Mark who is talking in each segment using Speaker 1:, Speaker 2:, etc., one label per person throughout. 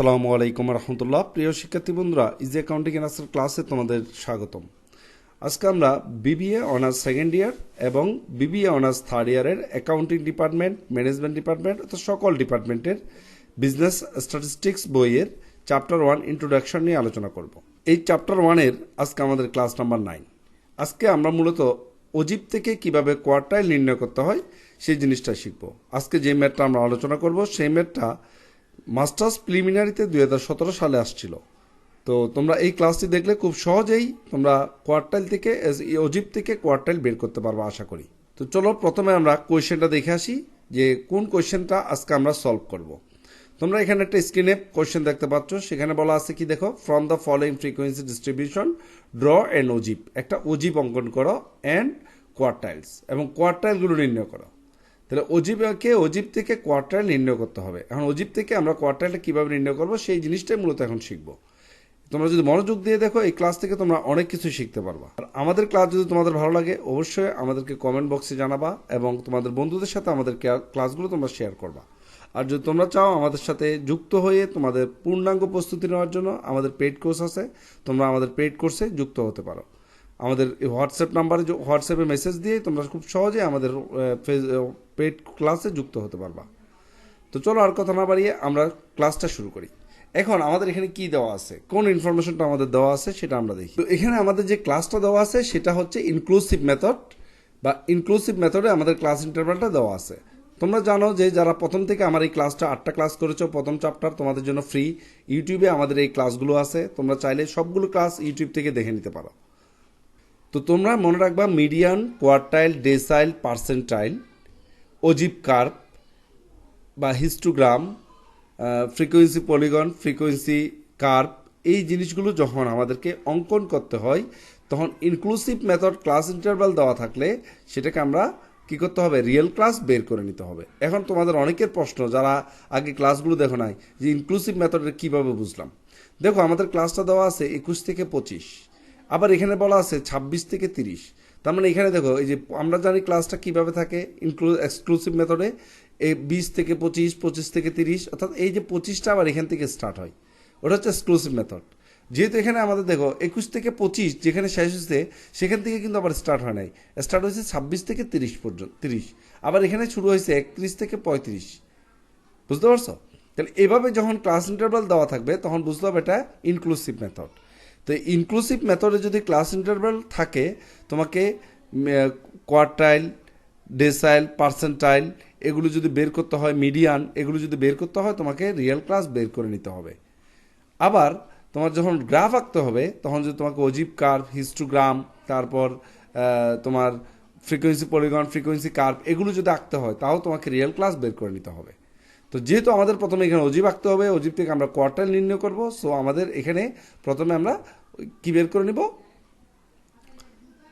Speaker 1: আসসালামু আলাইকুম রহমতুল্লাহ। প্রিয় শিক্ষার্থী বন্ধুরা ইজি অ্যাকাউন্টিং অ্যান্ড ক্লাসে তোমাদের স্বাগতম। আজকে আমরা বিবিএ অনার্স সেকেন্ড ইয়ার এবং বিবিএ অনার্স থার্ড ইয়ারের অ্যাকাউন্টিং ডিপার্টমেন্ট ম্যানেজমেন্ট ডিপার্টমেন্ট অর্থাৎ সকল ডিপার্টমেন্টের বিজনেস স্ট্যাটিস্টিক্স বইয়ের চ্যাপ্টার ওয়ান ইন্ট্রোডাকশন নিয়ে আলোচনা করব। এই চ্যাপ্টার ওয়ানের আজকে আমাদের ক্লাস নাম্বার নাইন আজকে আমরা মূলত অজীব থেকে কীভাবে কোয়ার্টাইল নির্ণয় করতে হয় সেই জিনিসটা শিখব। আজকে যে ম্যাটটা আমরা আলোচনা করব, সেই ম্যাটটা মাস্টার্স প্রিলিমিনারিতে দুই হাজার সতেরো সালে আসছিল। তো তোমরা এই ক্লাসটি দেখলে খুব সহজেই তোমরা কোয়ার্টাইল থেকে অজীব থেকে কোয়ার্টাইল বের করতে পারব আশা করি। তো চলো প্রথমে আমরা কোয়েশ্চেনটা দেখে আসি যে কোন কোয়েশ্চেনটা আজকে আমরা সলভ করব। তোমরা এখানে একটা স্ক্রিনে কোয়েশ্চেন দেখতে পাচ্ছ, সেখানে বলা আছে কি দেখো from the following frequency distribution draw and অজীব একটা অজীব অঙ্কন করো অ্যান্ড কোয়ার্টাইলস এবং কোয়ার্টাইলগুলো নির্ণয় করো। তাহলে অজীবকে অজীব থেকে কোয়ার্টাইল নির্ণয় করতে হবে। এখন অজীব থেকে আমরা কোয়ার্টাইলটা কীভাবে নির্ণয় করব, সেই জিনিসটাই মূলত এখন শিখব। তোমরা যদি মনোযোগ দিয়ে দেখো, এই ক্লাস থেকে তোমরা অনেক কিছু শিখতে পারবা। আর আমাদের ক্লাস যদি তোমাদের ভালো লাগে, অবশ্যই আমাদেরকে কমেন্ট বক্সে জানাবা এবং তোমাদের বন্ধুদের সাথে আমাদের ক্লাসগুলো তোমরা শেয়ার করবা। আর যদি তোমরা চাও আমাদের সাথে যুক্ত হয়ে তোমাদের পূর্ণাঙ্গ প্রস্তুতি নেওয়ার জন্য, আমাদের পেইড কোর্স আছে, তোমরা আমাদের পেইড কোর্সে যুক্ত হতে পারো। আমাদের হোয়াটসঅ্যাপ নাম্বারে হোয়াটসঅ্যাপে মেসেজ দিয়ে তোমরা খুব সহজে আমাদের পেড ক্লাসে যুক্ত হতে পারবা। তো চলো আর কথা না বাড়িয়ে আমরা ক্লাসটা শুরু করি। এখন আমাদের এখানে কি দেওয়া আছে? কোন ইনফরমেশনটা আমাদের দেওয়া আছে সেটা আমরা দেখি। তো এখানে আমাদের যে ক্লাসটা দেওয়া আছে সেটা হচ্ছে ইনক্লুসিভ মেথড বা ইনক্লুসিভ মেথডে আমাদের ক্লাস ইন্টারভ্যালটা দেওয়া আছে। তোমরা জানো যে যারা প্রথম থেকে আমার এই ক্লাসটা আটটা ক্লাস করেছ, প্রথম চ্যাপ্টার তোমাদের জন্য ফ্রি ইউটিউবে আমাদের এই ক্লাসগুলো আছে। তোমরা চাইলে সবগুলো ক্লাস ইউটিউব থেকে দেখে নিতে পারো। তো তোমরা মনে রাখবা মিডিয়ান কোয়ার্টাইল ডেসাইল পার্সেন্টাইল অজিব কার্প বা histogram frequency polygon frequency curve এই জিনিসগুলো যখন আমাদেরকে অঙ্কন করতে হয়, তখন ইনক্লুসিভ মেথড ক্লাস ইন্টারভাল দেওয়া থাকলে সেটাকে আমরা কি করতে হবে? রিয়েল ক্লাস বের করে নিতে হবে। এখন তোমাদের অনেকের প্রশ্ন, যারা আগে ক্লাসগুলো দেখো নাই, যে ইনক্লুসিভ মেথডের কীভাবে বুঝলাম? দেখো, আমাদের ক্লাসটা দেওয়া আছে একুশ থেকে পঁচিশ। আবার এখানে বলা আছে ছাব্বিশ থেকে তিরিশ। তার মানে এখানে দেখো, এই যে আমরা জানি ক্লাসটা কীভাবে থাকে ইনক্লু এক্সক্লুসিভ মেথডে এই বিশ থেকে পঁচিশ পঁচিশ থেকে তিরিশ, অর্থাৎ এই যে পঁচিশটা আবার এখান থেকে স্টার্ট হয়। ওটা হচ্ছে এক্সক্লুসিভ মেথড যেহেতু এখানে আমাদের দেখো, একুশ থেকে পঁচিশ যেখানে শেষ হয়েছে, সেখান থেকে কিন্তু আবার স্টার্ট হয় নাই। স্টার্ট হয়েছে ছাব্বিশ থেকে তিরিশ পর্যন্ত, তিরিশ। আবার এখানে শুরু হয়েছে একত্রিশ থেকে পঁয়ত্রিশ। বুঝতে পারছ? তাহলে এভাবে যখন ক্লাস ইন্টারভাল দেওয়া থাকবে, তখন বুঝতে হবে এটা ইনক্লুসিভ মেথড তো ইনক্লুসিভ মেথডে যদি ক্লাস ইন্টারভাল থাকে, তোমাকে কোয়ার্টাইল ডেসাইল পার্সেন্টাইল এগুলো যদি বের করতে হয় মিডিয়ান এগুলো যদি বের করতে হয়, তোমাকে রিয়েল ক্লাস বের করে নিতে হবে। আবার তোমার যখন গ্রাফ আঁকতে হবে, তখন যদি তোমাকে অজীব কার্ভ হিস্টোগ্রাম তারপর তোমার ফ্রিকোয়েন্সি পলিগন ফ্রিকোয়েন্সি কার্ভ এগুলো যদি আঁকতে হয়, তাও তোমাকে রিয়েল ক্লাস বের করে নিতে হবে। তো যেহেতু আমাদের প্রথমে এখানে অজীব আঁকতে হবে, অজীব থেকে আমরা কোয়ার্টাইল নির্ণয় করব সো আমাদের এখানে প্রথমে আমরা কি বের করে নিব?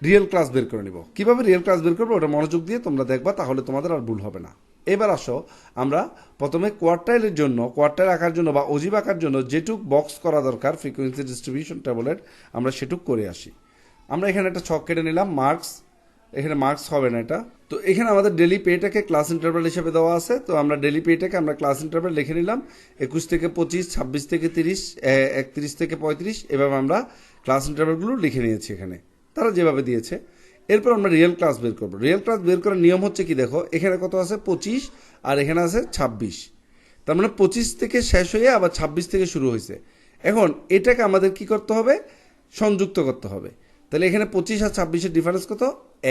Speaker 1: রিয়েল ক্লাস বের করে নিব। কীভাবে রিয়েল ক্লাস বের করব ওটা মনোযোগ দিয়ে তোমরা দেখবা, তাহলে তোমাদের আর ভুল হবে না। এবার আসো, আমরা প্রথমে কোয়ার্টাইলের জন্য, কোয়ার্টাইল আঁকার জন্য বা অজীব আঁকার জন্য যেটুক বক্স করা দরকার ফ্রিকোয়েন্সি ডিস্ট্রিবিউশন টেবলের আমরা সেটুক করে আসি। আমরা এখানে একটা ছক কেটে নিলাম মার্কস এখানে মার্কস হবে না এটা। তো এখানে আমাদের ডেলি পেটাকে ক্লাস ইন্টারভ্যাল হিসেবে দেওয়া আছে। তো আমরা ডেলি পেটাকে আমরা ক্লাস ইন্টারভ্যাল লিখে নিলাম। একুশ থেকে পঁচিশ, ছাব্বিশ থেকে তিরিশ একত্রিশ থেকে পঁয়ত্রিশ, এভাবে আমরা ক্লাস ইন্টারভ্যালগুলো লিখে নিয়েছি এখানে। তারা যেভাবে দিয়েছে। এরপর আমরা রিয়েল ক্লাস বের করব। রিয়েল ক্লাস বের করার নিয়ম হচ্ছে কি দেখো, এখানে কত আছে? পঁচিশ, আর এখানে আছে ছাব্বিশ। তার মানে পঁচিশ থেকে শেষ হয়ে আবার ছাব্বিশ থেকে শুরু হয়েছে। এখন এটাকে আমাদের কি করতে হবে? সংযুক্ত করতে হবে। তাহলে এখানে পঁচিশ আর ছাব্বিশের ডিফারেন্স কত?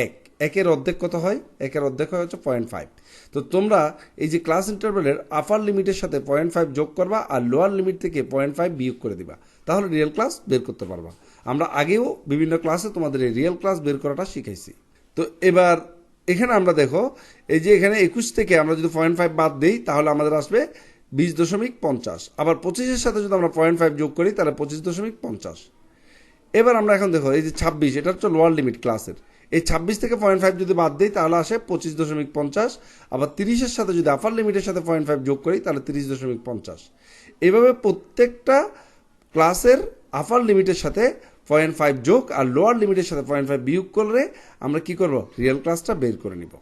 Speaker 1: এক। একের অর্ধেক কত হয়? একের অর্ধেক হয় হচ্ছে পয়েন্ট ফাইভ তো তোমরা এই যে ক্লাস ইন্টারভেলের আপার লিমিটের সাথে পয়েন্ট ফাইভ যোগ করবা আর লোয়ার লিমিট থেকে পয়েন্ট ফাইভ বিয়োগ করে দিবা। তাহলে রিয়েল ক্লাস বের করতে পারবা। আমরা আগেও বিভিন্ন ক্লাসে তোমাদের এই রিয়েল ক্লাস বের করাটা শিখাইছি। তো এবার এখানে আমরা দেখো, এই যে এখানে একুশ থেকে আমরা যদি পয়েন্ট ফাইভ বাদ দিই, তাহলে আমাদের আসবে বিশ দশমিক পঞ্চাশ। আবার পঁচিশের সাথে যদি আমরা পয়েন্ট ফাইভ যোগ করি, তাহলে পঁচিশ দশমিক পঞ্চাশ। এবার আমরা এখন দেখো, এই যে ছাব্বিশ, এটা হচ্ছে লোয়ার লিমিট ক্লাসের এই ছাব্বিশ থেকে পয়েন্ট ফাইভ যদি বাদ দিই, তাহলে আসে পঁচিশ দশমিক পঞ্চাশ। আবার তিরিশের সাথে যদি আপার লিমিটের সাথে পয়েন্ট ফাইভ যোগ করি, তাহলে তিরিশ দশমিক পঞ্চাশ। এভাবে প্রত্যেকটা ক্লাসের আপার লিমিটের সাথে পয়েন্ট ফাইভ যোগ আর লোয়ার লিমিটের সাথে পয়েন্ট ফাইভ বিয়োগ করলে আমরা কি করব? রিয়েল ক্লাসটা বের করে নিব।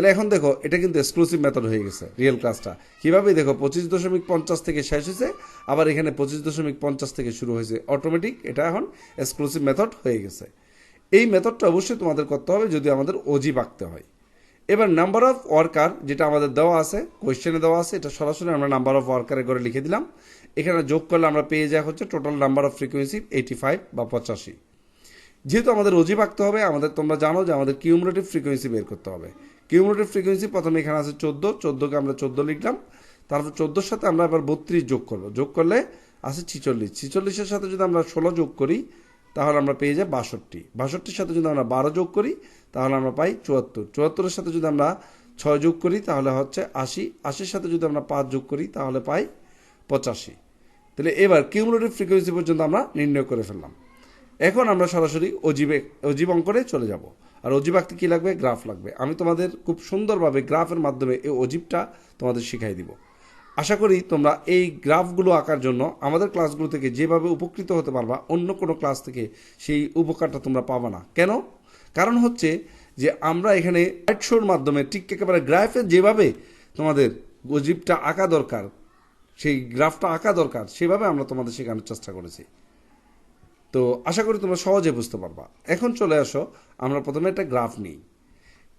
Speaker 1: তাহলে এখন দেখো, এটা কিন্তু এক্সক্লুসিভ মেথড হয়ে গেছে রিয়েল ক্লাসটা কীভাবে দেখো, পঁচিশ দশমিক পঞ্চাশ থেকে শেষ হয়েছে, আবার এখানে পঁচিশ দশমিক পঞ্চাশ থেকে শুরু হয়েছে। অটোমেটিক এটা এখন এক্সক্লুসিভ মেথড হয়ে গেছে। এই মেথডটা অবশ্যই তোমাদের করতে হবে যদি আমাদের অজিব আঁকতে হয়। এবার নাম্বার অফ ওয়ার্কার যেটা আমাদের দেওয়া আছে কোয়েশ্চেনে দেওয়া আছে, এটা সরাসরি আমরা নাম্বার অফ ওয়ার্কারে করে লিখে দিলাম। এখানে যোগ করলে আমরা পেয়ে যাওয়া হচ্ছে total number of frequency eighty five বা পঁচাশি। যেহেতু আমাদের অজিব আঁকতে হবে, আমাদের তোমরা জানো যে আমাদের কিউমুলেটিভ ফ্রিকোয়েন্সি বের করতে হবে। কিউমুলেটিভ ফ্রিকোয়েন্সি প্রথমে এখানে আছে চোদ্দ, চোদ্দোকে আমরা চোদ্দ লিখলাম। তারপর চোদ্দোর সাথে আমরা এবার বত্রিশ যোগ করব। যোগ করলে আছে ছিচল্লিশ। ছিচল্লিশের সাথে যদি আমরা ষোলো যোগ করি, তাহলে আমরা পেয়ে যাই বাষট্টি। বাষট্টির সাথে যদি আমরা বারো যোগ করি, তাহলে আমরা পাই চুয়াত্তর। চুয়াত্তরের সাথে যদি আমরা ছয় যোগ করি, তাহলে হচ্ছে আশি। আশির সাথে যদি আমরা পাঁচ যোগ করি, তাহলে পাই পঁচাশি। তাহলে এবার কিউমুলেটিভ ফ্রিকোয়েন্সি পর্যন্ত আমরা নির্ণয় করে ফেললাম। এখন আমরা সরাসরি অজীবে অজীব অঙ্কনে চলে যাব। আর অজীব আঁকতে কী লাগবে? গ্রাফ লাগবে। আমি তোমাদের খুব সুন্দরভাবে গ্রাফের মাধ্যমে এই অজীবটা তোমাদের শিখাই দিব। আশা করি তোমরা এই গ্রাফগুলো আঁকার জন্য আমাদের ক্লাসগুলো থেকে যেভাবে উপকৃত হতে পারবা, অন্য কোনো ক্লাস থেকে সেই উপকারটা তোমরা পাবা না। কেন? কারণ হচ্ছে যে আমরা এখানে লাইট শোর মাধ্যমে ঠিক একেবারে গ্রাফে যেভাবে তোমাদের অজীবটা আঁকা দরকার, সেই গ্রাফটা আঁকা দরকার, সেভাবে আমরা তোমাদের শেখানোর চেষ্টা করেছি। তো আশা করি তোমরা সহজে বুঝতে পারবা। এখন চলে আসো আমরা প্রথমে একটা গ্রাফ নিই।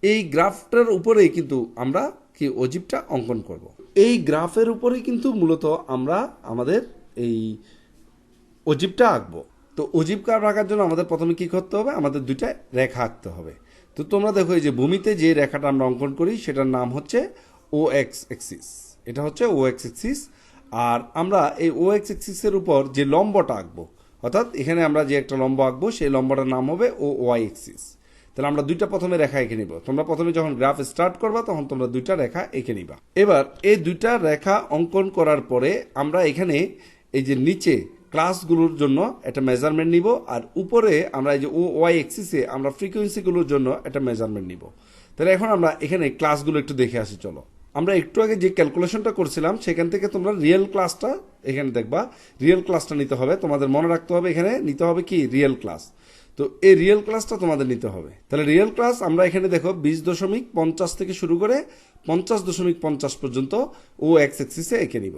Speaker 1: এই গ্রাফটার উপরেই কিন্তু আমরা কি অজীবটা অঙ্কন করব। এই গ্রাফের উপরেই কিন্তু মূলত আমরা আমাদের এই অজীবটা আঁকবো। তো অজীব কার্ভ আঁকার জন্য আমাদের প্রথমে কি করতে হবে? আমাদের দুইটা রেখা আঁকতে হবে। তো তোমরা দেখো এই যে ভূমিতে যে রেখাটা আমরা অঙ্কন করি সেটার নাম হচ্ছে ও এক্স এক্সিস এটা হচ্ছে ও এক্স এক্সিস আর আমরা এই ও এক্স এক্সিসের উপর যে লম্বটা আঁকবো অর্থাৎ এখানে আমরা যে একটা লম্ব আঁকবো, সেই লম্বটার নাম হবে ও ওয়াই এক্সিস তাহলে আমরা দুইটা প্রথমে রেখা এঁকে নিব। তোমরা প্রথমে যখন গ্রাফ স্টার্ট করবা, তখন তোমরা দুইটা রেখা এঁকে নিবা। এবার এই দুইটা রেখা অঙ্কন করার পরে আমরা এখানে এই যে নিচে ক্লাসগুলোর জন্য একটা মেজারমেন্ট নিব, আর উপরে আমরা এই যে ও ওয়াই এক্সিসে আমরা ফ্রিকোয়েন্সিগুলোর জন্য একটা মেজারমেন্ট নিব। তাহলে এখন আমরা এখানে ক্লাসগুলো একটু দেখে আসি, চলো। আমরা একটু আগে যে ক্যালকুলেশনটা করছিলাম, সেখান থেকে তোমরা রিয়েল ক্লাসটা এখানে দেখবা। রিয়েল ক্লাসটা নিতে হবে। তোমাদের মনে রাখতে হবে এখানে, নিতে হবে কি? রিয়েল ক্লাস তো এই রিয়েল ক্লাসটা তোমাদের নিতে হবে। তাহলে রিয়েল ক্লাস আমরা এখানে দেখো, বিশ দশমিক পঞ্চাশ থেকে শুরু করে পঞ্চাশ দশমিক পঞ্চাশ পর্যন্ত ও এক্স এক্সিসে এঁকে নিব।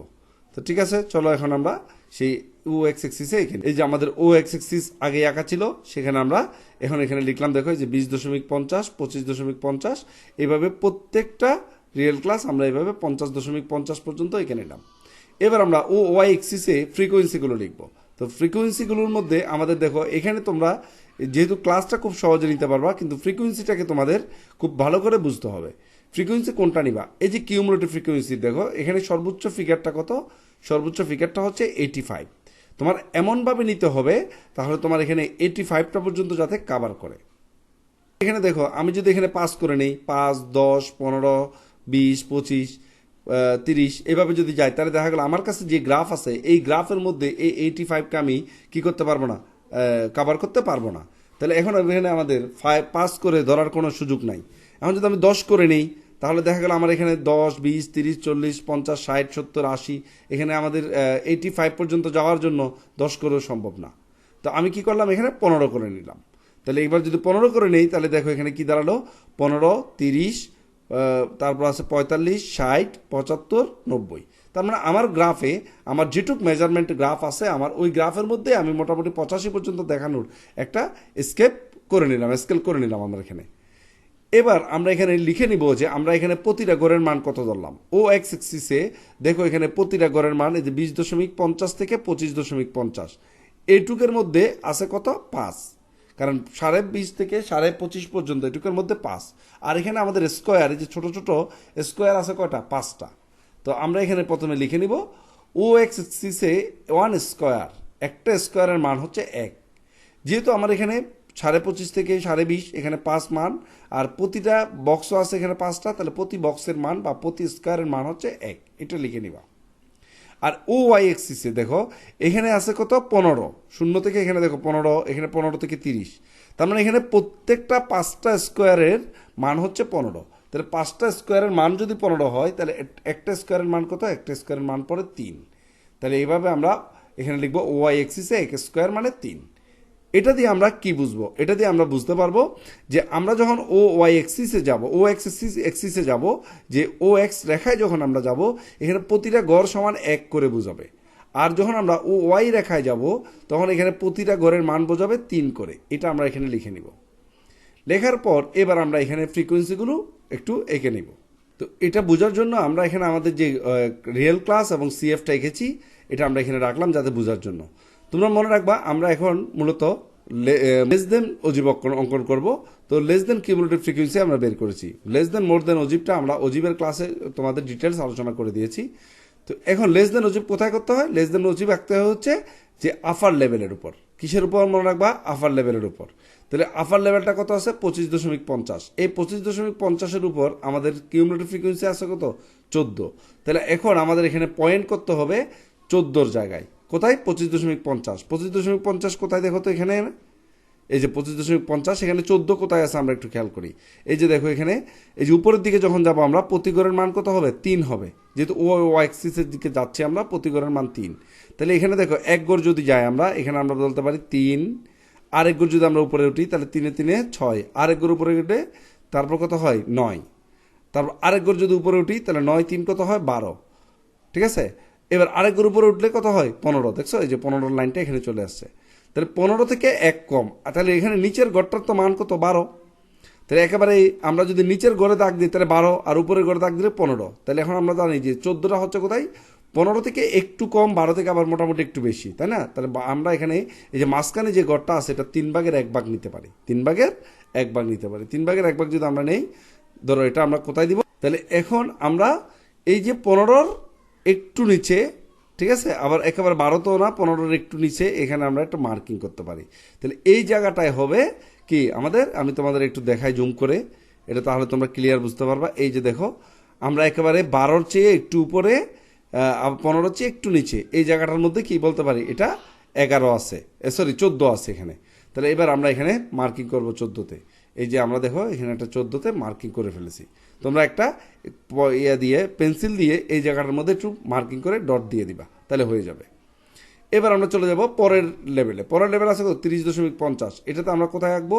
Speaker 1: তো ঠিক আছে, চলো এখন আমরা সেই ও এক্স এক্সিসে এখানে এই যে আমাদের ও এক্স এক্সিস আগে আঁকা ছিল, সেখানে আমরা এখন এখানে লিখলাম, দেখো যে বিশ দশমিক পঞ্চাশ, পঁচিশ দশমিক পঞ্চাশ, এভাবে প্রত্যেকটা রিয়েল ক্লাস, আমরা এভাবে পঞ্চাশ দশমিক পঞ্চাশ পর্যন্ত এঁকে নিলাম। এবার আমরা ও, ওয়াই, এক্সিসে ফ্রিকোয়েন্সিগুলো লিখব। তো ফ্রিকোয়েন্সিগুলোর মধ্যে আমাদের দেখো, এখানে তোমরা যেহেতু ক্লাসটা খুব সহজে নিতে পারবা, কিন্তু ফ্রিকোয়েন্সিটাকে তোমাদের খুব ভালো করে বুঝতে হবে। ফ্রিকোয়েন্সি কোনটা নিবা? এই যে কিউমুলেটিভ ফ্রিকোয়েন্সি, দেখো, এখানে সর্বোচ্চ ফিগারটা কত? সর্বোচ্চ ফিগারটা হচ্ছে এইটি ফাইভ। তোমার এমনভাবে নিতে হবে, তাহলে তোমার এখানে এইটি ফাইভটা পর্যন্ত যাতে কাভার করে। এখানে দেখো, আমি যদি এখানে পাস করে নিই, পাঁচ, দশ, পনেরো বিশ, পঁচিশ তিরিশ, এভাবে যদি যাই তাহলে দেখা গেল আমার কাছে যে গ্রাফ আছে, এই গ্রাফের মধ্যে এই এইটি ফাইভকে আমি কি করতে পারব না? কাভার করতে পারব না। তাহলে এখন এখানে আমাদের ফাইভ পাস করে ধরার কোনো সুযোগ নাই। এখন যদি আমি দশ করে নেই, তাহলে দেখা গেল আমার এখানে দশ, বিশ, তিরিশ, চল্লিশ, পঞ্চাশ, ষাট, সত্তর, আশি, এখানে আমাদের এইটি ফাইভ পর্যন্ত যাওয়ার জন্য দশ করেও সম্ভব না। তো আমি কি করলাম? এখানে পনেরো করে নিলাম। তাহলে এবার যদি পনেরো করে নেই, তাহলে দেখো এখানে কি দাঁড়াল? পনেরো, তিরিশ তারপর আছে পঁয়তাল্লিশ, ষাট, পঁচাত্তর, নব্বই। তার মানে আমার গ্রাফে, আমার যেটুক মেজারমেন্ট গ্রাফ আছে, আমার ওই গ্রাফের মধ্যে আমি মোটামুটি পঁচাশি পর্যন্ত দেখানোর একটা স্কেপ করে নিলাম স্কেল করে নিলাম আমার এখানে। এবার আমরা এখানে লিখে নিব যে আমরা এখানে প্রতিটা গড়ের মান কত ধরলাম। ও এক্স এক্সিসে দেখো এখানে প্রতিটা গড়ের মান, এই যে বিশ দশমিক পঞ্চাশ থেকে পঁচিশ দশমিক পঞ্চাশ। এইটুকের মধ্যে আছে কত? পাঁচ। কারণ সাড়ে বিশ থেকে সাড়ে পঁচিশ পর্যন্ত, এটুকুর মধ্যে পাঁচ। আর এখানে আমাদের স্কোয়ার এই যে ছোট ছোট স্কোয়ার আছে কয়টা? পাঁচটা। তো আমরা এখানে প্রথমে লিখে নিব ও এক্স সিসে ওয়ান স্কোয়ার একটা স্কোয়ারের মান হচ্ছে এক। যেহেতু আমার এখানে সাড়ে পঁচিশ থেকে সাড়ে বিশ, এখানে পাঁচ মান, আর প্রতিটা বক্সও আছে এখানে পাঁচটা, তাহলে প্রতি বক্সের মান বা প্রতি স্কোয়ারের মান হচ্ছে এক। এটা লিখে নিবা। আর ও ওয়াই এক্সিসে দেখো, এখানে আছে কত? পনেরো। শূন্য থেকে এখানে দেখো পনেরো, এখানে পনেরো থেকে তিরিশ। তার মানে এখানে প্রত্যেকটা পাঁচটা স্কোয়ারের মান হচ্ছে পনেরো। তাহলে পাঁচটা স্কোয়ারের মান যদি পনেরো হয়, তাহলে একটা স্কোয়ারের মান কত? একটা স্কোয়ারের মান পড়ে তিন। তাহলে এইভাবে আমরা এখানে লিখব ওয়াই এক্সিসে এক স্কোয়ার মানে তিন। এটা দিয়ে আমরা কি বুঝব? এটা দিয়ে আমরা বুঝতে পারব যে আমরা যখন ও ওয়াই এক্সিসে যাব ও এক্স এক্সিসে যাব, যে ও এক্স রেখায় যখন আমরা যাব, এখানে প্রতিটা গড় সমান এক করে বুঝাবে। আর যখন আমরা ও ওয়াই রেখায় যাব, তখন এখানে প্রতিটা গড়ের মান বোঝাবে তিন করে। এটা আমরা এখানে লিখে নিব। লেখার পর এবার আমরা এখানে ফ্রিকোয়েন্সিগুলো একটু এঁকে নিব। তো এটা বোঝার জন্য আমরা এখানে আমাদের যে রিয়েল ক্লাস এবং সিএফটা এঁকেছি, এটা আমরা এখানে রাখলাম যাতে বোঝার জন্য। তোমরা মনে রাখবা, আমরা এখন মূলত লেস দেন অজীব অঙ্কন- করব। তো লেস দেন কিউমুলেটিভ ফ্রিকোয়েন্সি আমরা বের করেছি। লেস দেন মোর দেন অজীবটা আমরা অজীবের ক্লাসে তোমাদের ডিটেলস আলোচনা করে দিয়েছি। তো এখন লেস দেন অজীব কোথায় করতে হয়? লেস দেন অজীব আঁকতে হচ্ছে যে আফার লেভেলের উপর। কিসের উপর মনে রাখবা? আফার লেভেলের উপর। তাহলে আফার লেভেলটা কত আছে? পঁচিশ দশমিক পঞ্চাশ। এই পঁচিশ দশমিক পঞ্চাশের উপর আমাদের কিউমুলেটিভ ফ্রিকোয়েন্সি আছে কত? চোদ্দ। তাহলে এখন আমাদের এখানে পয়েন্ট করতে হবে চোদ্দোর জায়গায়। কোথায়? পঁচিশ দশমিক পঞ্চাশ। পঁচিশ দশমিক পঞ্চাশ কোথায় দেখো তো এখানে? এই যে পঁচিশ দশমিক পঞ্চাশ, এখানে চোদ্দ কোথায় আছে আমরা একটু খেয়াল করি। এই যে দেখো এখানে, এই যে উপরের দিকে যখন যাব আমরা, প্রতিগড়ের মান কত হবে? তিন হবে। যেহেতু ও ও এক্সিসের দিকে যাচ্ছি আমরা, প্রতিগড়ের মান তিন। তাহলে এখানে দেখো, এক গড় যদি যাই আমরা, এখানে আমরা বলতে পারি তিন। আরেক গড় যদি আমরা উপরে উঠি, তাহলে তিনে তিনে ছয়। আরেক গড় উপরে উঠে তারপর কত হয়? নয়। তারপর আরেক গড় যদি উপরে উঠি, তাহলে নয় তিন কত হয়? বারো। ঠিক আছে? এবার আরেক উপরে উঠলে কত হয়? পনেরো। দেখছ? এই যে পনেরো লাইনটা এখানে চলে আসছে। তাহলে পনেরো থেকে এক কম। তাহলে এখানে নিচের গড়টার তো মান কত? বারো। তাহলে একেবারে আমরা যদি নিচের গড়ে দাগ দিই, তাহলে বারো। আর উপরের গড়ে দাগ দিলে পনেরো। তাহলে এখন আমরা জানি যে চোদ্দোটা হচ্ছে কোথায়? পনেরো থেকে একটু কম, বারো থেকে আবার মোটামুটি একটু বেশি, তাই না? তাহলে আমরা এখানে এই যে মাঝখানে যে গড়টা আছে, এটা তিন ভাগের এক ভাগ নিতে পারি। তিন ভাগের এক ভাগ নিতে পারি। তিন ভাগের এক ভাগ যদি আমরা নেই, ধরো এটা আমরা কোথায় দিব? তাহলে এখন আমরা এই যে পনেরোর একটু নিচে, ঠিক আছে? আবার একেবারে বারোতেও না, পনেরোর একটু নিচে, এখানে আমরা একটা মার্কিং করতে পারি। তাহলে এই জায়গাটায় হবে কি আমাদের? আমি তোমাদের একটু দেখাই জুম করে। এটা তাহলে তোমরা ক্লিয়ার বুঝতে পারবা। এই যে দেখো, আমরা একেবারে বারোর চেয়ে একটু উপরে পনেরোর চেয়ে একটু নিচে। এই জায়গাটার মধ্যে কি বলতে পারি? এটা এগারো আছে। সরি চোদ্দ আছে এখানে। তাহলে এবার আমরা এখানে মার্কিং করব চোদ্দোতে। এই যে আমরা দেখো, এখানে একটা চোদ্দোতে মার্কিং করে ফেলেছি। তোমরা একটা ইয়া দিয়ে, পেন্সিল দিয়ে এই জায়গাটার মধ্যে একটু মার্কিং করে ডট দিয়ে দিবা, তাহলে হয়ে যাবে। এবার আমরা চলে যাব পরের লেভেলে পরের লেভেল আছে কত? তিরিশ দশমিক পঞ্চাশ। এটাতে আমরা কোথায় আঁকবো?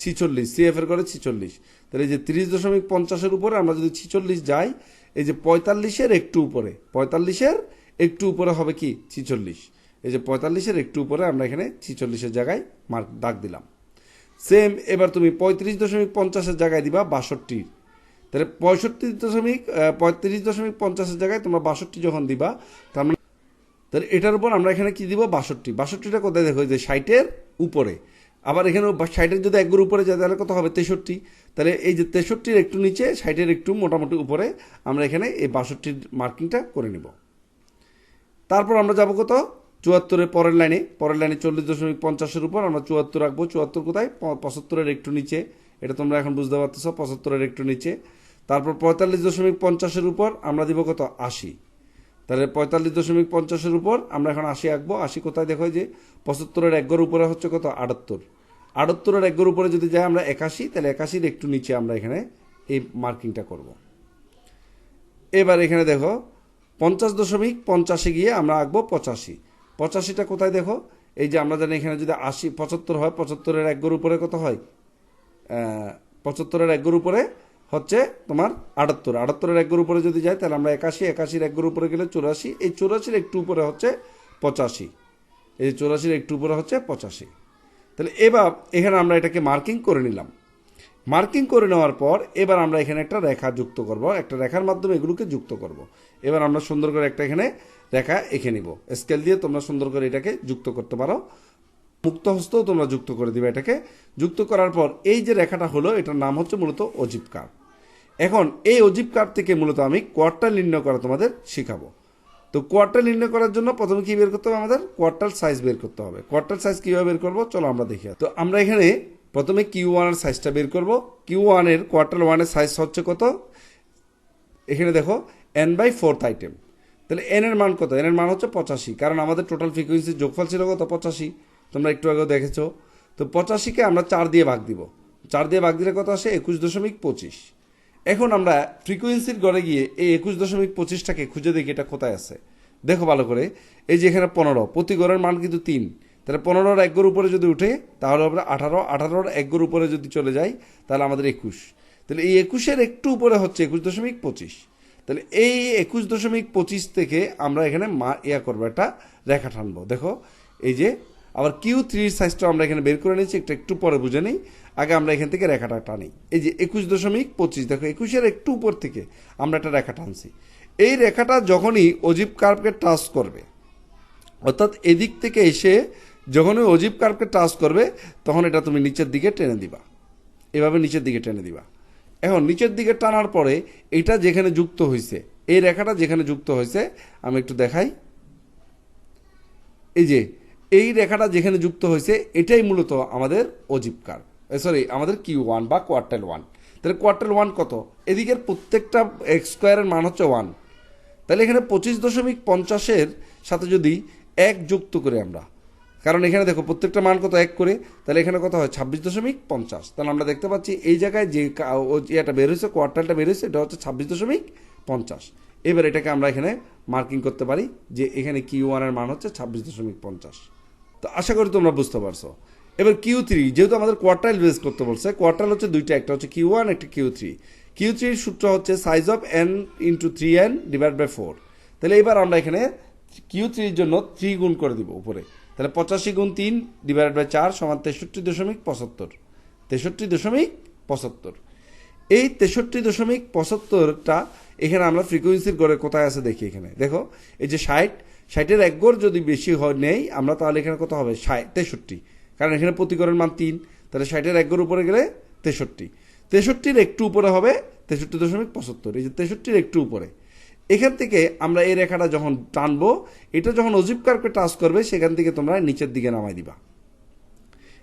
Speaker 1: ছিচল্লিশ। সিএফ এর করে ছিচল্লিশ। তাহলে এই যে তিরিশ দশমিক পঞ্চাশের উপরে আমরা যদি ছিচল্লিশ যাই, এই যে পঁয়তাল্লিশের একটু উপরে। পঁয়তাল্লিশের একটু উপরে হবে কি? ছিচল্লিশ। এই যে পঁয়তাল্লিশের একটু উপরে আমরা এখানে ছিচল্লিশের জায়গায় মার্ক দাগ দিলাম। সেম এবার তুমি পঁয়ত্রিশ দশমিক পঞ্চাশের জায়গায় দিবা বাষট্টির। তাহলে পঁয়ষট্টি দশমিক পঁয়ত্রিশ দশমিক পঞ্চাশের জায়গায় তোমরা বাষট্টি যখন দিবা, তার মানে তাহলে এটার উপর আমরা এখানে কি দিব? বাষট্টি। বাষট্টিটা কোথায় দেখো? যে ষাটের উপরে। আবার এখানে ষাটের যদি একগুর উপরে যায়, তাহলে কত হবে? তেষট্টি। তাহলে এই যে তেষট্টির একটু নিচে, ষাটের একটু মোটামুটি উপরে, আমরা এখানে এই বাষট্টির মার্কিংটা করে নিব। তারপর আমরা যাব কত? চুয়াত্তরের পরের লাইনে। পরের লাইনে চল্লিশ দশমিক পঞ্চাশের উপর আমরা চুয়াত্তর রাখব। চুয়াত্তর কোথায়? পঁচাত্তরের একটু নিচে। এটা তোমরা এখন বুঝতে পারতেছো, পঁচাত্তরের একটু নিচে। তারপর পঁয়তাল্লিশ দশমিক পঞ্চাশের উপর আমরা দিব কত? আশি। তাহলে পঁয়তাল্লিশ দশমিক পঞ্চাশের উপর আমরা এখন আশি আঁকবো। আশি কোথায় দেখো যে, পঁচাত্তরের একগর উপরে হচ্ছে কত? আটাত্তর। আটাত্তরের একগর উপরে যদি যাই আমরা একাশি, তাহলে একাশির একটু নিচে আমরা এখানে এই মার্কিংটা করব। এবার এখানে দেখো, পঞ্চাশ দশমিক পঞ্চাশে গিয়ে আমরা আঁকবো পঁচাশি। পঁচাশিটা কোথায় দেখো? এই যে আমরা জানি এখানে যদি আশি, পঁচাত্তর হয়, পঁচাত্তরের একগর উপরে কত হয়? পঁচাত্তরের একগর উপরে হচ্ছে তোমার আটাত্তর। আটাত্তরের এক একগর উপরে যদি যায়, তাহলে আমরা একাশি, একাশির এক একগর উপরে গেলে চুরাশি। এই চুরাশির একটু উপরে হচ্ছে পঁচাশি। এই চুরাশির একটু উপরে হচ্ছে পঁচাশি। তাহলে এবার এখানে আমরা এটাকে মার্কিং করে নিলাম। মার্কিং করে নেওয়ার পর এবার আমরা এখানে একটা রেখা যুক্ত করব। একটা রেখার মাধ্যমে এগুলোকে যুক্ত করব। এবার আমরা সুন্দর করে একটা এখানে রেখা এঁকে নিব। স্কেল দিয়ে তোমরা সুন্দর করে এটাকে যুক্ত করতে পারো। মুক্ত হস্তও তোমরা যুক্ত করে দিবে এটাকে। যুক্ত করার পর এই যে রেখাটা হলো, এটার নাম হচ্ছে মূলত অজিব কার্ভ। এখন এই অজিব কার্ভ থেকে মূলত আমি কোয়ার্টার নির্ণয় করা তোমাদের শিখাবো। তো কোয়ার্টার নির্ণয় করার জন্য প্রথমে কি বের করতে হবে আমাদের? কোয়ার্টার সাইজ বের করতে হবে। কোয়ার্টার সাইজ কীভাবে বের করব? চলো আমরা দেখি। তো আমরা এখানে প্রথমে কিউ ওয়ানের সাইজটা বের করব। কিউ ওয়ানের কোয়ার্টার ওয়ানের সাইজ হচ্ছে কত? এখানে দেখো এন বাই ফোর্থ আইটেম তাহলে এন এর মান কত? এন এর মান হচ্ছে পঁচাশি। কারণ আমাদের টোটাল ফ্রিকোয়েন্সির যোগফল ছিল কত? পঁচাশি। তোমরা একটু আগেও দেখেছ। তো পঁচাশিকে আমরা চার দিয়ে ভাগ দিব। চার দিয়ে ভাগ দিলে কত আসে? একুশ দশমিক পঁচিশ। এখন আমরা ফ্রিকোয়েন্সির গড়ে গিয়ে এই একুশ দশমিক পঁচিশটাকে খুঁজে দেখি এটা কোথায় আছে। দেখো ভালো করে, এই যে এখানে পনেরো, প্রতি গড়ের মান কিন্তু তিন। তাহলে পনেরোর একগোর উপরে যদি উঠে, তাহলে আমরা আঠারো, আঠারোর একগোর উপরে যদি চলে যাই, তাহলে আমাদের একুশ। তাহলে এই একুশের একটু উপরে হচ্ছে একুশ দশমিক পঁচিশ। তাহলে এই একুশ দশমিক পঁচিশ থেকে আমরা এখানে মা, ইয়া করব, একটা রেখা টানবো। দেখো, এই যে আবার কিউ থ্রির সাইজটা আমরা এখানে বের করে নিয়েছি একটু একটু পরে বুঝে নিই। আগে আমরা এখান থেকে রেখাটা টানি। এই যে একুশ দশমিক পঁচিশ, দেখো একুশের একটু উপর থেকে আমরা একটা রেখা টানছি। এই রেখাটা যখনই অজীব কার্ভকে টাচ করবে, অর্থাৎ এদিক থেকে এসে যখন ওই অজীব কার্ভকে টাচ করবে, তখন এটা তুমি নিচের দিকে টেনে দিবা। এভাবে নিচের দিকে টেনে দিবা। এখন নিচের দিকে টানার পরে এটা যেখানে যুক্ত হয়েছে এই রেখাটা যেখানে যুক্ত হয়েছে আমি একটু দেখাই। এই যে এই রেখাটা যেখানে যুক্ত হয়েছে, এটাই মূলত আমাদের অজীব সরি আমাদের কিউ ওয়ান বা কোয়ার্টাল ওয়ান। তাহলে কোয়ার্টাল ওয়ান কত? এদিকের প্রত্যেকটা এক্স স্কোয়ারের মান হচ্ছে ওয়ান। তাহলে এখানে পঁচিশ দশমিক পঞ্চাশের সাথে যদি এক যুক্ত করে আমরা, কারণ এখানে দেখো প্রত্যেকটা মান কত? এক করে। তাহলে এখানে কত হয়? ছাব্বিশ দশমিক পঞ্চাশ। তাহলে আমরা দেখতে পাচ্ছি এই জায়গায় যে ইয়েটা বের হয়েছে কোয়ার্টালটা বের হয়েছে, এটা হচ্ছে ছাব্বিশ দশমিক পঞ্চাশ। এবার এটাকে আমরা এখানে মার্কিং করতে পারি যে এখানে কিউ ওয়ানের মান হচ্ছে ছাব্বিশ দশমিক পঞ্চাশ। তো আশা করি তোমরা বুঝতে পারছ। এবার কিউ থ্রি যেহেতু আমাদের কোয়ার্টাইল বেস করতে বলছে কোয়ার্টাইল হচ্ছে দুইটা, একটা হচ্ছে কিউ ওয়ান একটা কিউ থ্রি কিউ থ্রির সূত্র হচ্ছে size of N into three N divide by four তাহলে এবার আমরা এখানে কিউ থ্রির জন্য থ্রি গুণ করে দিব উপরে। তাহলে পঁচাশি গুণ তিন ডিভাইড বাই চার সমান তেষট্টি দশমিক পঁচাত্তর। তেষট্টি দশমিক পঁচাত্তর। এই তেষট্টি দশমিক পঁচাত্তরটা এখানে আমরা ফ্রিকোয়েন্সির গড়ে কোথায় আছে দেখি এখানে। দেখো, এই যে ষাট ষাটের এক গড় যদি বেশি হয় নেই, আমরা তাহলে এখানে কত হবে? ষাট, তেষট্টি। কারণ এখানে প্রতিকরণ মান তিন। তাহলে ষাটের এক গড় উপরে গেলে তেষট্টি। তেষট্টির একটু উপরে হবে তেষট্টি দশমিক পঁচাত্তর। এই যে তেষট্টির একটু উপরে। এখান থেকে আমরা এই রেখাটা যখন টানবো, এটা যখন অজীব কার্পে টাচ করবে, সেখান থেকে তোমরা নিচের দিকে নামাই দিবা।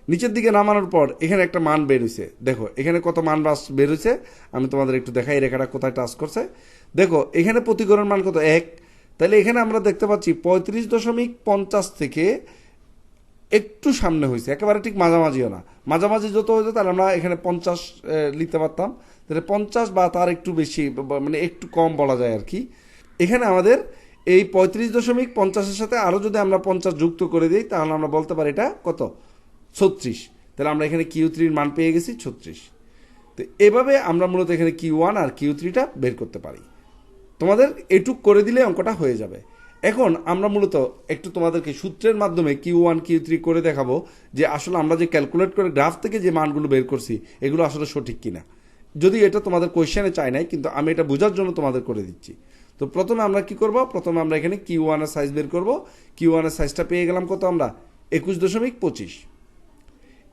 Speaker 1: নিচের দিকে নামানোর পর এখানে একটা মান বের হয়েছে দেখো, এখানে কত মান বাস বের হয়েছে আমি তোমাদের একটু দেখাই রেখাটা কোথায় টাচ করছে। দেখো, এখানে প্রতিকরণ মান কত? এক। তাহলে এখানে আমরা দেখতে পাচ্ছি পঁয়ত্রিশ দশমিক পঞ্চাশ থেকে একটু সামনে হয়েছে। একেবারে ঠিক মাঝামাঝিও না। মাঝামাঝি যত হয়েছে তাহলে আমরা এখানে পঞ্চাশ লিখতে পারতাম। তাহলে পঞ্চাশ বা তার একটু বেশি মানে একটু কম বলা যায় আর কি। এখানে আমাদের এই পঁয়ত্রিশ দশমিক পঞ্চাশের সাথে আরও যদি আমরা পঞ্চাশ যুক্ত করে দিই, তাহলে আমরা বলতে পারি এটা কত? ছত্রিশ। তাহলে আমরা এখানে কিউ থ্রির মান পেয়ে গেছি ছত্রিশ। তো এভাবে আমরা মূলত এখানে কিউ ওয়ান আর কিউ থ্রিটা বের করতে পারি। তোমাদের এটুক করে দিলে অঙ্কটা হয়ে যাবে। এখন আমরা মূলত একটু তোমাদেরকে সূত্রের মাধ্যমে কিউ ওয়ান, কিউ থ্রি করে দেখাবো যে আসলে আমরা যে ক্যালকুলেট করে গ্রাফ থেকে যে মানগুলো বের করছি, এগুলো আসলে সঠিক কিনা। যদি এটা তোমাদের কোয়েশ্চেনে চাই নাই, কিন্তু আমি এটা বোঝার জন্য তোমাদের করে দিচ্ছি। তো প্রথমে আমরা কি করব? প্রথমে আমরা এখানে কিউ ওয়ানের সাইজ বের করব। কিউ ওয়ানের সাইজটা পেয়ে গেলাম কত আমরা? একুশ দশমিক পঁচিশ।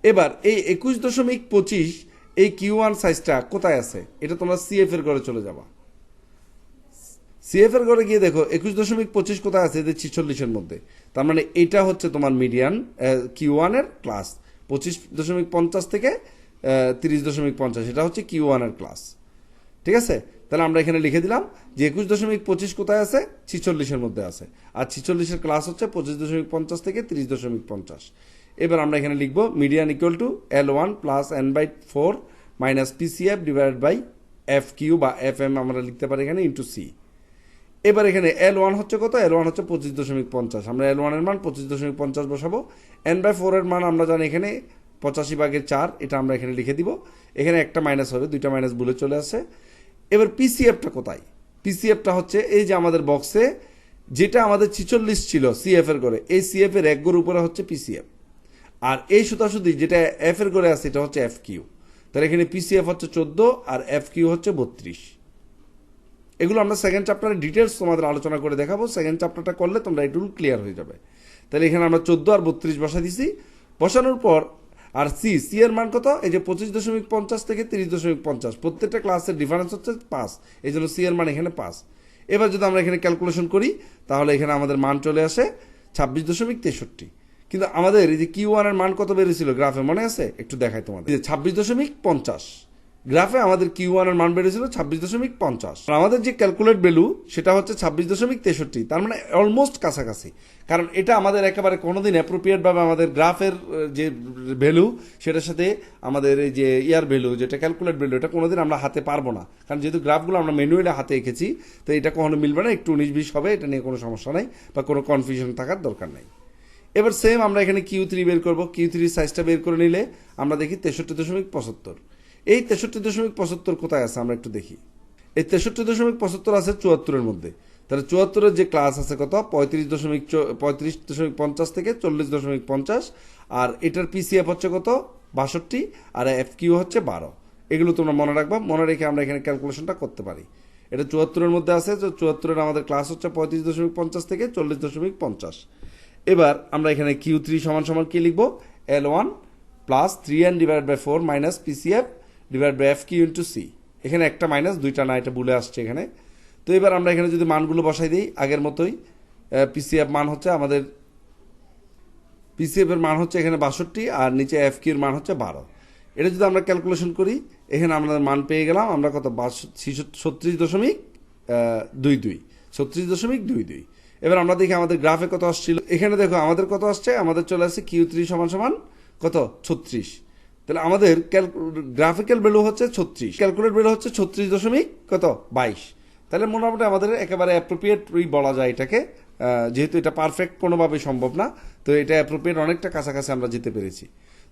Speaker 1: এবার এই একুশ দশমিক পঁচিশ, এই কিউ ওয়ান সাইজটা কোথায় আছে? এটা তোমরা সিএফ এর ঘরে চলে যাবা। সিএফ এর ঘরে গিয়ে দেখো, একুশ দশমিক পঁচিশ কোথায় আছে? এদের ছিচল্লিশের মধ্যে। তার মানে এটা হচ্ছে তোমার মিডিয়ান কিউ ওয়ানের ক্লাস পঁচিশ দশমিক পঞ্চাশ থেকে তিরিশ দশমিক পঞ্চাশ। এটা হচ্ছে কিউ ওয়ানের ক্লাস ঠিক আছে? তাহলে আমরা এখানে লিখে দিলাম যে একুশ দশমিক পঁচিশ কোথায় আছে? ছিচল্লিশের মধ্যে আছে। আর ছিচল্লিশের ক্লাস হচ্ছে পঁচিশ দশমিক পঞ্চাশ থেকে তিরিশ দশমিক পঞ্চাশ। এবার আমরা এখানে লিখব median equal to L one plus N by four minus PCF divide by F Q বা এফ এম আমরা লিখতে পারি এখানে ইন্টু সি এবার এখানে এল ওয়ান হচ্ছে কত? এল ওয়ান হচ্ছে পঁচিশ দশমিক পঞ্চাশ। আমরা এল ওয়ানের মান পঁচিশ দশমিক পঞ্চাশ বসাবো। এন বাই ফোরের মান আমরা জানি এখানে পঁচাশি ভাগের চার, এটা আমরা এখানে লিখে দিব। এখানে একটা মাইনাস হবে, দুইটা মাইনাস বলে চলে আসে এবার পিসিএফটা কোথায়? পিসিএফটা হচ্ছে এই যে আমাদের বক্সে যেটা আমাদের ছিচল্লিশ ছিল সিএফ এর করে, এই সিএফ এর এক গোর উপরে হচ্ছে পিসিএফ আর এই সুতাসুতি যেটা এফ এর করে আছে, এটা হচ্ছে এফ কিউ তাহলে এখানে পিসিএফ হচ্ছে চোদ্দ আর এফ কিউ হচ্ছে বত্রিশ। এগুলো আমরা সেকেন্ড চ্যাপ্টারে ডিটেলস তোমাদের আলোচনা করে দেখাবো। সেকেন্ড চ্যাপ্টারটা করলে তোমরা এটুকু ক্লিয়ার হয়ে যাবে। তাহলে এখানে আমরা চোদ্দ আর বত্রিশ বসা দিছি। বসানোর পর, আর সি সি এর মান কত? এই যে পঁচিশ দশমিক পঞ্চাশ থেকে তিরিশ দশমিক পঞ্চাশ। প্রত্যেকটা ক্লাসের ডিফারেন্স হচ্ছে পাঁচ। এই জন্য সি এর মান এখানে পাঁচ। এবার যদি আমরা এখানে ক্যালকুলেশন করি, তাহলে এখানে আমাদের মান চলে আসে ছাব্বিশ দশমিক তেষট্টি। কিন্তু আমাদের এই যে কিউ ওয়ানের মান কত বেড়েছিল গ্রাফে মনে আছে? একটু দেখাই তোমাদের। ছাব্বিশ দশমিক পঞ্চাশ। গ্রাফে আমাদের কিউ ওয়ানের মান বেড়েছিল ছাব্বিশ দশমিক পঞ্চাশ। আমাদের যে ক্যালকুলেট ভ্যালু সেটা হচ্ছে ছাব্বিশ দশমিক তেষট্টি। তার মানে অলমোস্ট কাছাকাছি। কারণ এটা আমাদের একেবারে কোনোদিন অ্যাপ্রোপ্রিয়েট ভাবে আমাদের গ্রাফের যে ভ্যালু সেটার সাথে আমাদের এই যে ইয়ার ভ্যালু যেটা ক্যালকুলেট ভ্যালু এটা কোনোদিন আমরা হাতে পারব না। কারণ যেহেতু গ্রাফগুলো আমরা ম্যানুয়ালি হাতে এঁকেছি, তো এটা কখনো মিলবে না। একটু উনিশ বিশ হবে, এটা নিয়ে কোনো সমস্যা নাই বা কোনো কনফিউশন থাকার দরকার নাই। এবার সেম আমরা এখানে কিউ থ্রি বের করব। কিউ থ্রি সাইজটা বের করে নিলে আমরা দেখি তেষট্টি দশমিক পঁচাত্তর। এই তেষট্টি দশমিক পঁচাত্তর কোথায় আছে? আমরা একটু দেখি। এই তেষট্টি দশমিক পঁচাত্তর আছে চুয়াত্তরের মধ্যে। তাহলে চুয়াত্তরের যে ক্লাস আছে কত? পঁয়ত্রিশ দশমিক পঁয়ত্রিশ দশমিক পঞ্চাশ থেকে চল্লিশ দশমিক পঞ্চাশ। আর এটার পিসিএফ হচ্ছে কত? বাষট্টি। আর এফ কিউ হচ্ছে বারো। এগুলো তোমরা মনে রাখবা। মনে রেখে আমরা এখানে ক্যালকুলেশনটা করতে পারি। এটা চুয়াত্তরের মধ্যে আছে, তো চুয়াত্তরের আমাদের ক্লাস হচ্ছে পঁয়ত্রিশ দশমিক পঞ্চাশ থেকে চল্লিশ দশমিক পঞ্চাশ। এবার আমরা এখানে কিউ থ্রি সমান সমান কি লিখব? L one plus three N divide by four minus PCF divide by F Q into C এখানে একটা মাইনাস দুইটা না, এটা ভুলে আসছে এখানে। তো এবার আমরা এখানে যদি মানগুলো বসাই দিই, আগের মতোই পিসিএফ মান হচ্ছে আমাদের পিসিএফ এর মান হচ্ছে এখানে বাষট্টি, আর নিচে এফ কিউর মান হচ্ছে বারো। এটা যদি আমরা ক্যালকুলেশন করি, এখানে আমরা মান পেয়ে গেলাম, আমরা কত? ছত্রিশ দশমিক দুই দুই। ছত্রিশ দশমিক দুই দুই। এবার আমরা দেখি আমাদের গ্রাফে কত আসছিল। এখানে দেখো, আমাদের কত আসছে? আমাদের চলে আসছে কিউ থ্রি সমান সমান কত? ছত্রিশ। তাহলে আমাদের গ্রাফিক্যাল ভ্যালু হচ্ছে ছত্রিশ। ক্যালকুলেট ভ্যালু হচ্ছে ছত্রিশ দশমিক কত? বাইশ। তাহলে মোটামুটি আমাদের একেবারে অ্যাপ্রোপ্রিয়েটই বলা যায় এটাকে। যেহেতু এটা পারফেক্ট কোনোভাবে সম্ভব না, তো এটা অ্যাপ্রোপ্রিয়েট অনেকটা কাছাকাছি আমরা যেতে পেরেছি।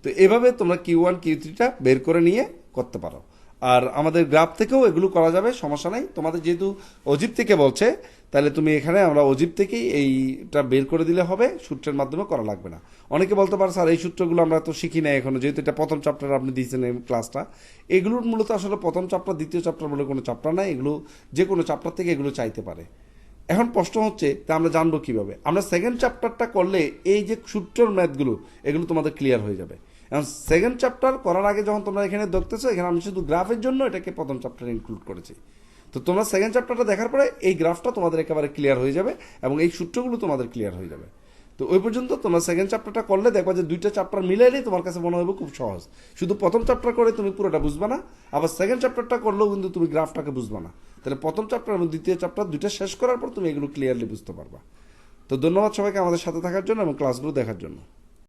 Speaker 1: তো এভাবে তোমরা কিউ ওয়ান কিউ থ্রিটা বের করে নিয়ে করতে পারো। আর আমাদের গ্রাফ থেকেও এগুলো করা যাবে, সমস্যা নাই। তোমাদের যেহেতু অজিব থেকে বলছে, তাহলে তুমি এখানে আমরা অজিব থেকেই এইটা বের করে দিলে হবে, সূত্রের মাধ্যমে করা লাগবে না। অনেকে বলতে পারে, স্যার, এই সূত্রগুলো আমরা তো শিখি না এখনও, যেহেতু এটা প্রথম চ্যাপ্টার আপনি দিয়েছেন এই ক্লাসটা এগুলোর মূলত আসলে প্রথম চ্যাপ্টার দ্বিতীয় চ্যাপ্টার বলে কোনো চ্যাপ্টার নাই, এগুলো যে কোনো চ্যাপ্টার থেকে এগুলো চাইতে পারে। এখন প্রশ্ন হচ্ছে, তা আমরা জানব কীভাবে? আমরা সেকেন্ড চ্যাপ্টারটা করলে এই যে সূত্রের ম্যাথগুলো এগুলো তোমাদের ক্লিয়ার হয়ে যাবে। এখন সেকেন্ড চ্যাপ্টার করার আগে যখন তোমরা এখানে দেখতেছো, এখানে আমি শুধু গ্রাফের জন্য এটাকে প্রথম চ্যাপ্টারে ইনক্লুড করেছি। তো তোমরা সেকেন্ড চ্যাপ্টারটা দেখার পরে এই গ্রাফটা তোমাদের একেবারে ক্লিয়ার হয়ে যাবে এবং এই সূত্রগুলো তোমাদের ক্লিয়ার হয়ে যাবে। তো ওই পর্যন্ত তোমরা সেকেন্ড চ্যাপ্টারটা করলে দেখবা যে দুইটা চ্যাপ্টার মিলাইলেই তোমার কাছে মনে হবে খুব সহজ। শুধু প্রথম চ্যাপ্টার করে তুমি পুরোটা বুঝবে না, আবার সেকেন্ড চ্যাপ্টারটা করলেও কিন্তু তুমি গ্রাফটাকে বুঝবে না। তাহলে প্রথম চ্যাপ্টার এবং দ্বিতীয় চ্যাপ্টার দুইটা শেষ করার পর তুমি এগুলো ক্লিয়ারলি বুঝতে পারবা। তো ধন্যবাদ সবাইকে আমাদের সাথে থাকার জন্য এবং ক্লাসগুলো দেখার জন্য।